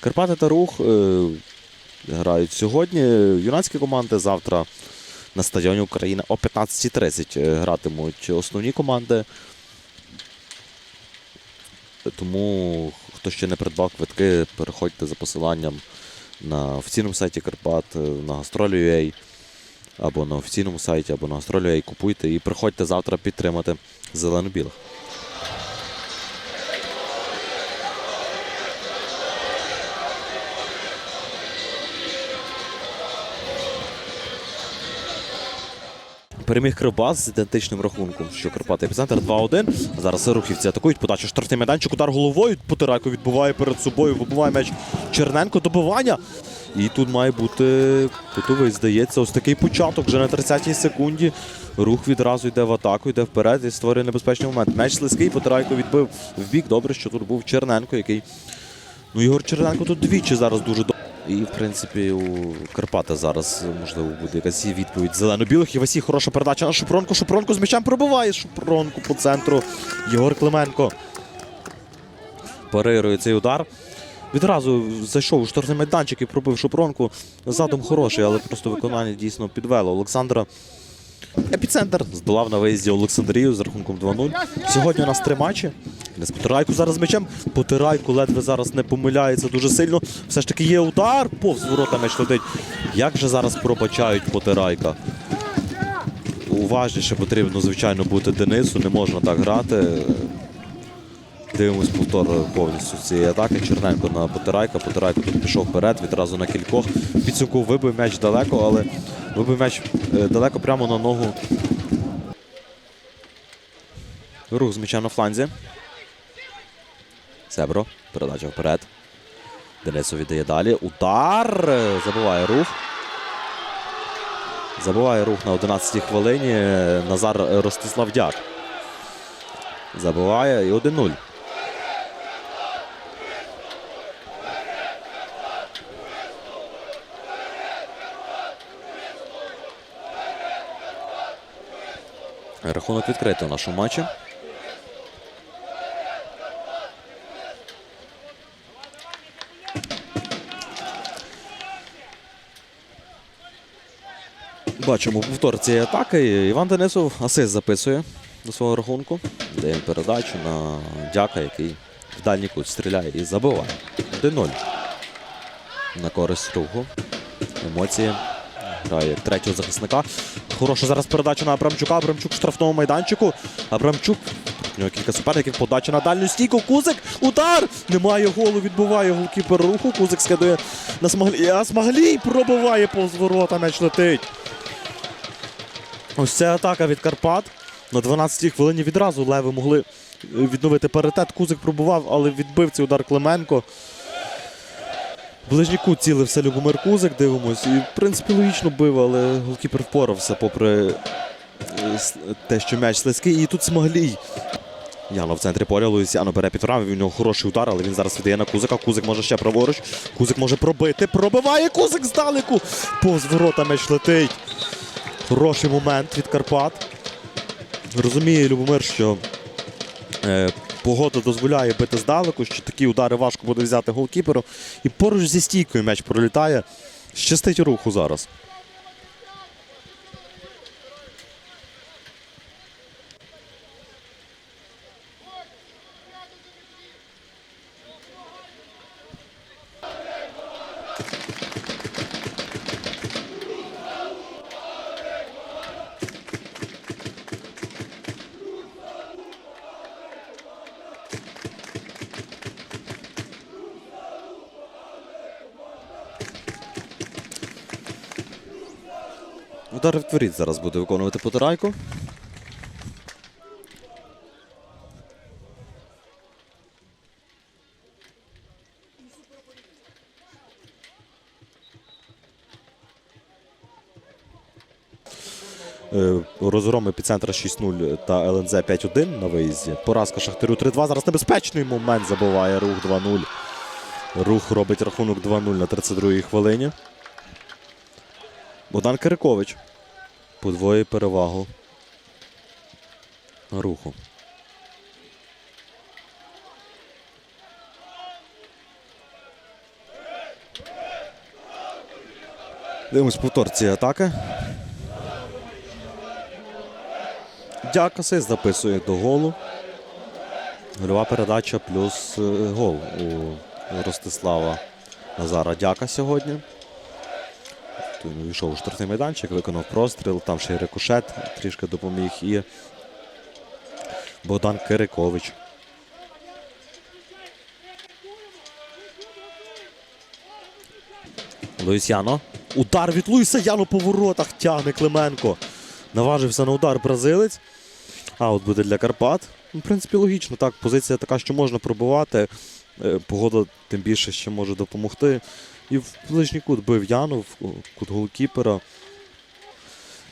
Карпати та рух е, грають сьогодні. Юнацькі команди завтра на стадіоні Україна о 15.30 е, гратимуть основні команди. Тому, хто ще не придбав квитки, переходьте за посиланням на офіційному сайті Карпат, е, на гастролі.ua, або на офіційному сайті, або на гастролі.ua купуйте і приходьте завтра підтримати зелено-білих. Переміг Кривбас з ідентичним рахунком, що Карпати епіцентр 2-1. Зараз рухівці атакують. Подача штрафний майданчик, удар головою. Потирайко відбуває перед собою, вибиває м'яч Черненко. Добивання. І тут має бути кутовий, здається, ось такий початок. Вже на 30-й секунді. Рух відразу йде в атаку, йде вперед і створює небезпечний момент. М'яч слизький, Потирайко відбив в бік. Добре, що тут був Черненко, який. Ну, Ігор Черненко тут двічі зараз дуже добре. І, в принципі, у Карпата зараз можливо буде якась відповідь зелено-білих. І Васій хороша передача на Шупронку. Шупронку з м'ячем пробиває Шупронку по центру. Єгор Клименко парирує цей удар. Відразу зайшов у штрафний майданчик і пробив Шупронку. Задум хороший, але просто виконання дійсно підвело Олександра. Епіцентр здолав на виїзді Олександрію з рахунком 2-0. Сьогодні у нас три матчі. Десь Потирайку зараз з м'ячем. Потирайку ледве зараз не помиляється дуже сильно. Все ж таки є удар, повз ворота м'яч летить. Як же зараз пробачають Потирайка? Уважніше потрібно, звичайно, бути Денису. Не можна так грати. Дивимось повтор повністю цієї атаки. Черненко на Потирайка. Потирайко тут пішов вперед, відразу на кількох. В Підсумку вибив м'яч далеко, але вибив м'яч е, далеко прямо на ногу. Рух з м'ячем на фланзі. Себро. Передача вперед. Денису віддає далі. Удар. Забиває рух. Забиває рух на 11-й хвилині. Назар Ростиславдяк. Забиває і 1-0. Рахунок відкритий у нашому матчі. Бачимо повтор цієї атаки. Іван Денисов асист записує до свого рахунку. Дає передачу на дяка, який в дальній кут стріляє і забиває. 1-0. На користь руху. Емоції. Грає третього захисника. Хороша зараз передача на Абрамчука. Абрамчук в штрафному майданчику. Абрамчук. У нього кілька суперників. Подача на дальню стійку. Кузик. Удар! Немає голу. Відбуває голкіпер руху. Кузик скидує на Смаглі. А Смаглій пробиває повз ворота. М'яч летить. Ось ця атака від Карпат. На 12-й хвилині відразу леви могли е, відновити паритет. Кузик пробував, але відбив цей удар Клименко. Ближній кут цілився Любомир Кузик, дивимось. І, в принципі, логічно бив, але голкіпер впорався попри е, те, що м'яч слизький. І тут Смаглій. Яно в центрі поля. Луїсяно бере під раму, У нього хороший удар, але він зараз віддає на Кузика. Кузик може ще праворуч. Кузик може пробити. Пробиває Кузик здалеку. Повз ворота м'яч летить. Хороший момент від Карпат. Розуміє Любомир, що е, погода дозволяє бити здалеку, що такі удари важко буде взяти голкіперу. І поруч зі стійкою м'яч пролітає. Щастить руху зараз. Удар в зараз буде виконувати Потирайко. Е, Розгром епіцентра 6-0 та ЛНЗ 5-1 на виїзді. Поразка Шахтарю 3-2. Зараз небезпечний момент забиває рух 2-0. Рух робить рахунок 2-0 на 32-й хвилині. Богдан Кирикович подвоює перевагу руху. Дивимось повтор цієї атаки. Дякаси записує до голу. Гольова передача плюс е, гол у Ростислава Назара Дяка сьогодні. Той ну, війшов у штрафний майданчик, виконав простріл, там ще й рикошет трішки допоміг. І Богдан Кирикович. Луїсяно. Удар від Луїса Яно по воротах тягне Клименко. Наважився на удар бразилець. Аут буде для Карпат. Ну, В принципі, логічно. Так, позиція така, що можна пробувати. Е, Погода тим більше ще може допомогти. І в ближній кут бив Яну, в кут голкіпера.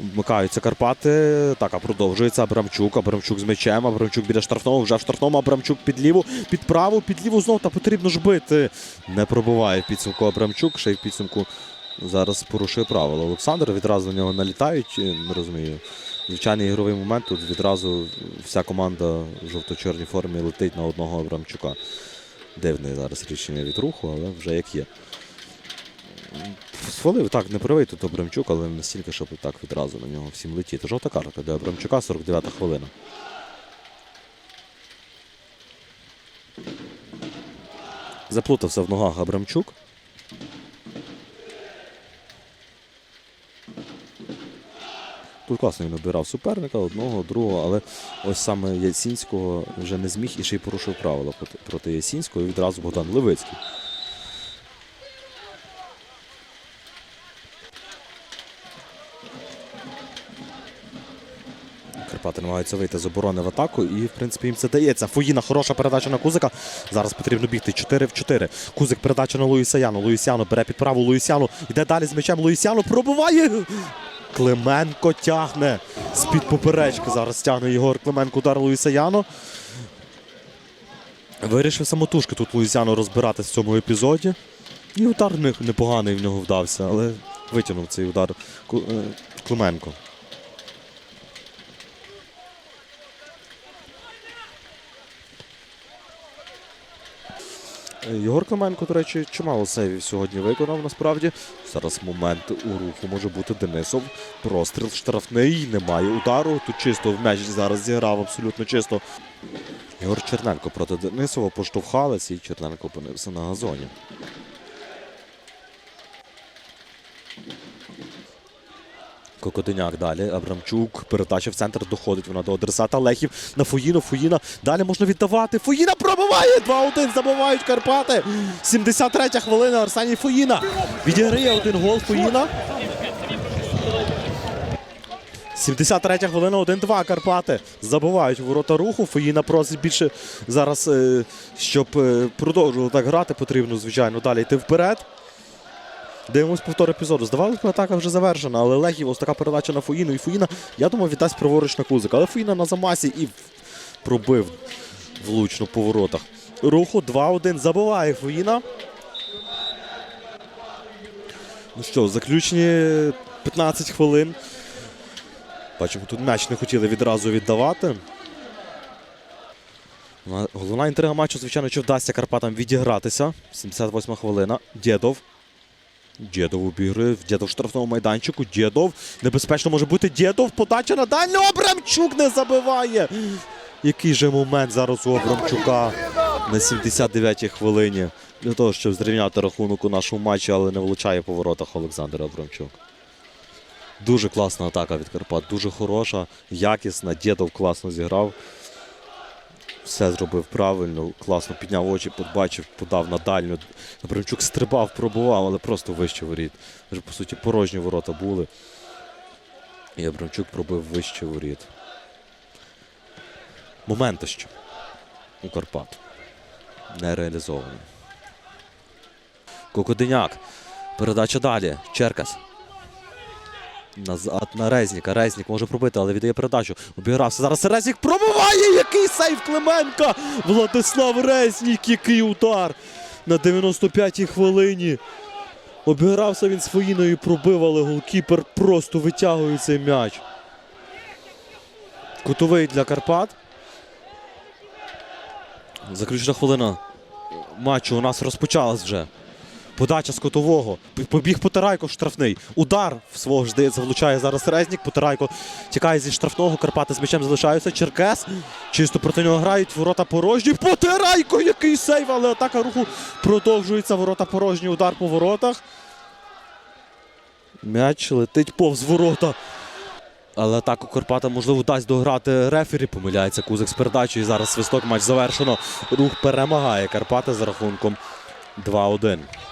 Вмикаються Карпати. Так, а продовжується Абрамчук. Абрамчук з м'ячем. Абрамчук біля штрафного. Вже в штрафному. Абрамчук під ліву, під праву, під ліву знов. Та потрібно ж бити. Не пробиває підсумку Абрамчук. Ще й в підсумку зараз порушує правила. Олександр відразу на нього налітають. Не розумію. Звичайний ігровий момент. Тут відразу вся команда в жовто-чорній формі летить на одного Абрамчука. Дивне зараз рішення від руху, але вже як є. Схвалив так, не правий тут Абрамчук, але не настільки, щоб так відразу на нього всім летіти. Жовта картка для Абрамчука, 49-та хвилина. Заплутався в ногах Абрамчук. Тут класно він обирав суперника, одного, другого, але ось саме Ясінського вже не зміг і ще й порушив правила проти Ясінського. І відразу Богдан Левицький. Карпати намагаються вийти з оборони в атаку, і в принципі їм це дається. Фуїна, хороша передача на Кузика. Зараз потрібно бігти 4 в 4. Кузик передача на Луїсяну. Луїсяну бере під праву Луїсяну. Йде далі з м'ячем. Луїсяну пробиває. Клименко тягне з-під поперечки. Зараз тягне Єгор Клименко удар Луїсаяно. Вирішив самотужки тут Луїсяну розбиратись в цьому епізоді. І удар непоганий в нього вдався, але витягнув цей удар е, Клименко. Єгор Клименко, до речі, чимало сейвів сьогодні виконав насправді. Зараз момент у руху може бути Денисов. Простріл штрафний, немає удару. Тут чисто в м'яч зараз зіграв абсолютно чисто. Ігор Черненко проти Денисова поштовхались і Черненко опинився на газоні. Кокотиняк далі. Абрамчук. Передача в центр доходить вона до адресата Лехів на Фуїну. Фуїна. Далі можна віддавати. Фуїна пробиває! 2-1. Забивають Карпати. 73 хвилина. Арсеній Фуїна. Відіграє один гол Фуїна. 73 хвилина, 1-2 Карпати. Забувають ворота руху. Фуїна просить більше зараз, е, щоб е, продовжували так грати. Потрібно, звичайно, далі йти вперед. Дивимось повтор епізоду. Здавалося, атака вже завершена, але Легів ось така передача на Фуїну. І Фуїна, я думав, віддасть праворуч на Кузик. Але Фуїна на замасі і пробив влучно по воротах. Руху 2-1 забиває Фуїна. Ну що, заключні 15 хвилин. Бачимо, тут м'яч не хотіли відразу віддавати. Ну, Головна інтрига матчу, звичайно, чи вдасться Карпатам відігратися. 78 хвилина. Дєдов. Дєдов обігрує. Дєдов в штрафному майданчику. Дєдов. Небезпечно може бути Дєдов. Подача на дальню. Абрамчук не забиває. Який же момент зараз у Абрамчука на 79-й хвилині. Для того, щоб зрівняти рахунок у нашому матчі, але не влучає по воротах Олександр Абрамчук. Дуже класна атака від Карпат, дуже хороша, якісна. Дєдов класно зіграв. Все зробив правильно, класно підняв очі, побачив, подав на дальню. Абрамчук стрибав, пробував, але просто вище воріт. Вже, по суті, порожні ворота були. І Абрамчук пробив вище воріт. Моменти ще у Карпат. Не реалізовані. Кокодиняк. Передача далі. Черкас. Назад на Резніка. Резнік може пробити, але віддає передачу. Обігрався. Зараз Резнік пробиває! Який сейв Клименка! Владислав Резнік, який удар! На 95-й хвилині. Обігрався він своїною і пробив, але голкіпер просто витягує цей м'яч. Кутовий для Карпат. Заключна хвилина матчу у нас розпочалась вже. Подача з котового. Побіг Потирайко в штрафний. Удар в свого ж здається, влучає зараз Резнік. Потирайко тікає зі штрафного. Карпати з м'ячем залишаються. Черкес. Чисто проти нього грають. Ворота порожні. Потирайко! Який сейв, але атака руху продовжується. Ворота порожні. Удар по воротах. М'яч летить повз ворота. Але атаку Карпата, можливо, дасть дограти рефері. Помиляється Кузик з передачею. І зараз свисток матч завершено. Рух перемагає Карпати за рахунком 2-1.